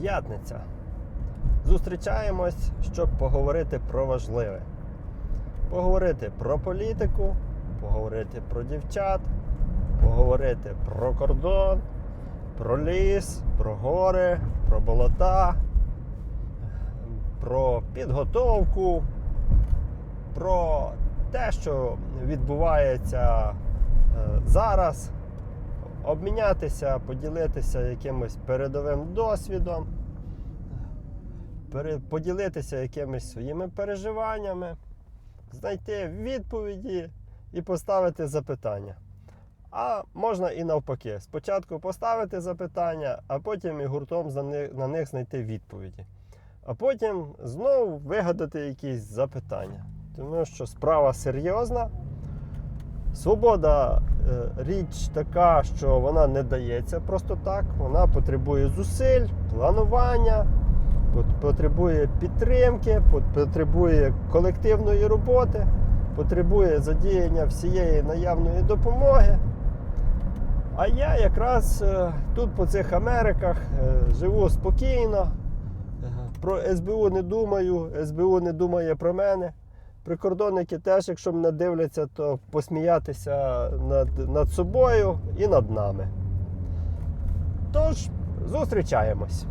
П'ятниця. Зустрічаємось, щоб поговорити про важливе. Поговорити про політику, поговорити про дівчат, поговорити про кордон, про ліс, про гори, про болота, про підготовку, про те, що відбувається е, зараз, обмінятися, поділитися якимось передовим досвідом, поділитися якимись своїми переживаннями, знайти відповіді і поставити запитання. А можна і навпаки. Спочатку поставити запитання, а потім і гуртом на них знайти відповіді. А потім знову вигадати якісь запитання. Тому що справа серйозна. Свобода е, річ така, що вона не дається просто так. Вона потребує зусиль, планування, потребує підтримки, потребує колективної роботи, потребує задіяння всієї наявної допомоги. А я якраз е, тут по цих Америках е, живу спокійно. Про СБУ не думаю, СБУ не думає про мене. Прикордонники теж, якщо мене дивляться, то посміятися над, над собою і над нами. Тож, зустрічаємось.